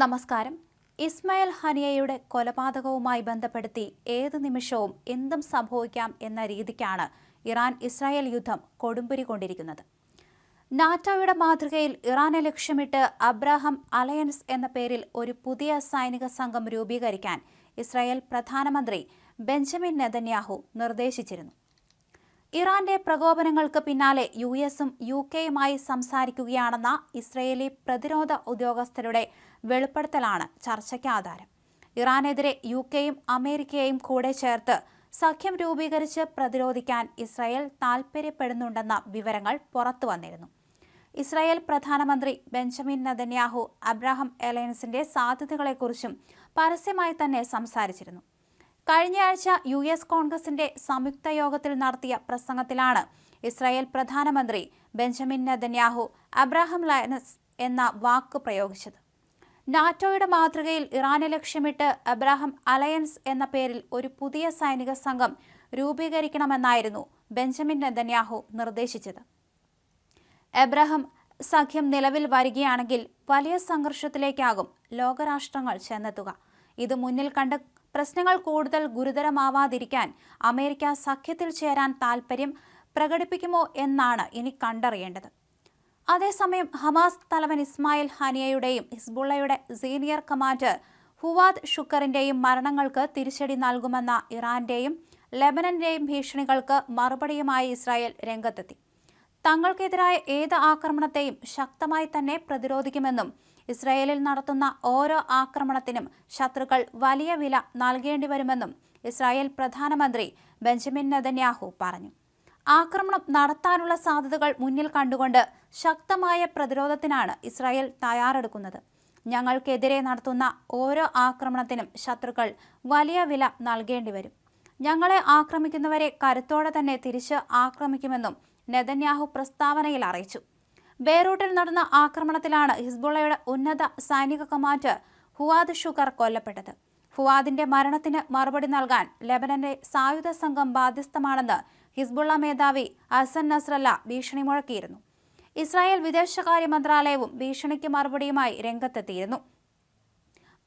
നമസ്കാരം. ഇസ്മായിൽ ഹനിയയുടെ കൊലപാതകവുമായി ബന്ധപ്പെടുത്തി ഏത് നിമിഷവും എന്തും സംഭവിക്കാം എന്ന രീതിക്കാണ് ഇറാൻ ഇസ്രായേൽ യുദ്ധം കൊടുമ്പിരി കൊണ്ടിരിക്കുന്നത്. നാറ്റോയുടെ മാതൃകയിൽ ഇറാനെ ലക്ഷ്യമിട്ട് അബ്രാഹം അലയൻസ് എന്ന പേരിൽ ഒരു പുതിയ സൈനിക സംഘം രൂപീകരിക്കാൻ ഇസ്രായേൽ പ്രധാനമന്ത്രി ബെഞ്ചമിൻ നെതന്യാഹു നിർദ്ദേശിച്ചിരുന്നു. ഇറാന്റെ പ്രകോപനങ്ങൾക്ക് പിന്നാലെ യു എസും യു കെയുമായി സംസാരിക്കുകയാണെന്ന ഇസ്രയേലി പ്രതിരോധ ഉദ്യോഗസ്ഥരുടെ വെളിപ്പെടുത്തലാണ് ചർച്ചയ്ക്ക് ആധാരം. ഇറാനെതിരെ യു കെയും അമേരിക്കയും കൂടെ ചേർത്ത് സഖ്യം രൂപീകരിച്ച് പ്രതിരോധിക്കാൻ ഇസ്രായേൽ താൽപ്പര്യപ്പെടുന്നുണ്ടെന്ന വിവരങ്ങൾ പുറത്തു വന്നിരുന്നു. ഇസ്രായേൽ പ്രധാനമന്ത്രി ബെഞ്ചമിൻ നദന്യാഹു അബ്രാഹം എലയൻസിന്റെ സാധ്യതകളെക്കുറിച്ചും പരസ്യമായി തന്നെ സംസാരിച്ചിരുന്നു. കഴിഞ്ഞയാഴ്ച യു എസ് കോൺഗ്രസിന്റെ സംയുക്ത യോഗത്തിൽ നടത്തിയ പ്രസംഗത്തിലാണ് ഇസ്രായേൽ പ്രധാനമന്ത്രി ബെഞ്ചമിൻ നെതന്യാഹു അബ്രാഹം ലയനസ് എന്ന വാക്ക് പ്രയോഗിച്ചത്. നാറ്റോയുടെ മാതൃകയിൽ ഇറാനെ ലക്ഷ്യമിട്ട് അബ്രാഹം അലയൻസ് എന്ന പേരിൽ ഒരു പുതിയ സൈനിക സംഘം രൂപീകരിക്കണമെന്നായിരുന്നു ബെഞ്ചമിൻ നെതന്യാഹു നിർദ്ദേശിച്ചത്. എബ്രഹാം സഖ്യം നിലവിൽ വരികയാണെങ്കിൽ വലിയ സംഘർഷത്തിലേക്കാകും ലോകരാഷ്ട്രങ്ങൾ ചെന്നെത്തുക. ഇത് മുന്നിൽ കണ്ട് പ്രശ്നങ്ങൾ കൂടുതൽ ഗുരുതരമാവാതിരിക്കാൻ അമേരിക്ക സഖ്യത്തിൽ ചേരാൻ താൽപ്പര്യം പ്രകടിപ്പിക്കുമോ എന്നാണ് ഇനി കണ്ടറിയേണ്ടത്. അതേസമയം ഹമാസ് തലവൻ ഇസ്മായിൽ ഹാനിയയുടെയും ഹിസ്ബുള്ളയുടെ സീനിയർ കമാൻഡർ ഹുവാദ് ഷുക്കറിന്റെയും മരണങ്ങൾക്ക് തിരിച്ചടി നൽകുമെന്ന ഇറാന്റെയും ലെബനന്റെയും ഭീഷണികൾക്ക് മറുപടിയുമായി ഇസ്രായേൽ രംഗത്തെത്തി. തങ്ങൾക്കെതിരായ ഏത് ആക്രമണത്തെയും ശക്തമായി തന്നെ പ്രതിരോധിക്കുമെന്നും ഇസ്രായേലിൽ നടത്തുന്ന ഓരോ ആക്രമണത്തിനും ശത്രുക്കൾ വലിയ വില നൽകേണ്ടി വരുമെന്നും ഇസ്രായേൽ പ്രധാനമന്ത്രി ബെഞ്ചമിൻ നെതന്യാഹു പറഞ്ഞു. ആക്രമണം നടത്താനുള്ള സാധ്യതകൾ മുന്നിൽ കണ്ടുകൊണ്ട് ശക്തമായ പ്രതിരോധത്തിനാണ് ഇസ്രായേൽ തയ്യാറെടുക്കുന്നത്. ഞങ്ങൾക്കെതിരെ നടത്തുന്ന ഓരോ ആക്രമണത്തിനും ശത്രുക്കൾ വലിയ വില നൽകേണ്ടി വരും. ഞങ്ങളെ ആക്രമിക്കുന്നവരെ കരുത്തോടെ തന്നെ തിരിച്ച് ആക്രമിക്കുമെന്നും നെതന്യാഹു പ്രസ്താവനയിൽ അറിയിച്ചു. ബെയ്റൂട്ടിൽ നടന്ന ആക്രമണത്തിലാണ് ഹിസ്ബുള്ളയുടെ ഉന്നത സൈനിക കമാൻഡർ ഹുവാദ് ഷുഗർ കൊല്ലപ്പെട്ടത്. ഫുവാദിന്റെ മരണത്തിന് മറുപടി നൽകാൻ ലെബനന്റെ സായുധ സംഘം ബാധ്യസ്ഥമാണെന്ന് ഹിസ്ബുള്ള മേധാവി അസൻ നസ്രല്ല ഭീഷണി മുഴക്കിയിരുന്നു. ഇസ്രായേൽ വിദേശകാര്യ മന്ത്രാലയവും ഭീഷണിക്ക് മറുപടിയുമായി രംഗത്തെത്തിയിരുന്നു.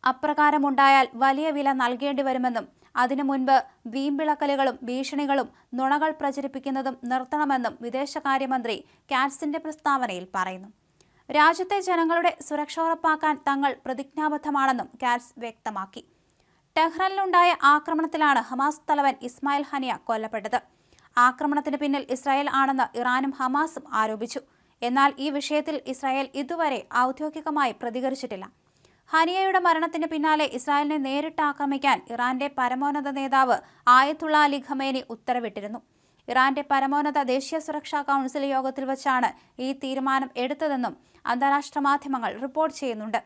അപ്രകാരമുണ്ടായാൽ വലിയ വില നൽകേണ്ടി വരുമെന്നും അതിനു മുൻപ് വീമ്പിളക്കലുകളും ഭീഷണികളും നുണകൾ പ്രചരിപ്പിക്കുന്നതും നിർത്തണമെന്നും വിദേശകാര്യമന്ത്രി കാറ്റ്സിന്റെ പ്രസ്താവനയിൽ പറയുന്നു. രാജ്യത്തെ ജനങ്ങളുടെ സുരക്ഷ ഉറപ്പാക്കാൻ തങ്ങൾ പ്രതിജ്ഞാബദ്ധമാണെന്നും കാറ്റ്സ് വ്യക്തമാക്കി. ടെഹ്റനിലുണ്ടായ ആക്രമണത്തിലാണ് ഹമാസ് തലവൻ ഇസ്മായിൽ ഹനിയ കൊല്ലപ്പെട്ടത്. ആക്രമണത്തിന് പിന്നിൽ ഇസ്രായേൽ ആണെന്ന് ഇറാനും ഹമാസും ആരോപിച്ചു. എന്നാൽ ഈ വിഷയത്തിൽ ഇസ്രായേൽ ഇതുവരെ ഔദ്യോഗികമായി പ്രതികരിച്ചിട്ടില്ല. ഹനിയയുടെ മരണത്തിന് പിന്നാലെ ഇസ്രായേലിനെ നേരിട്ട് ആക്രമിക്കാൻ ഇറാന്റെ പരമോന്നത നേതാവ് ആയത്തുള്ള അലി ഖമേനി ഉത്തരവിട്ടിരുന്നു. ഇറാന്റെ പരമോന്നത ദേശീയ സുരക്ഷാ കൗൺസിൽ യോഗത്തിൽ വച്ചാണ് ഈ തീരുമാനം എടുത്തതെന്നും അന്താരാഷ്ട്ര മാധ്യമങ്ങൾ റിപ്പോർട്ട് ചെയ്യുന്നുണ്ട്.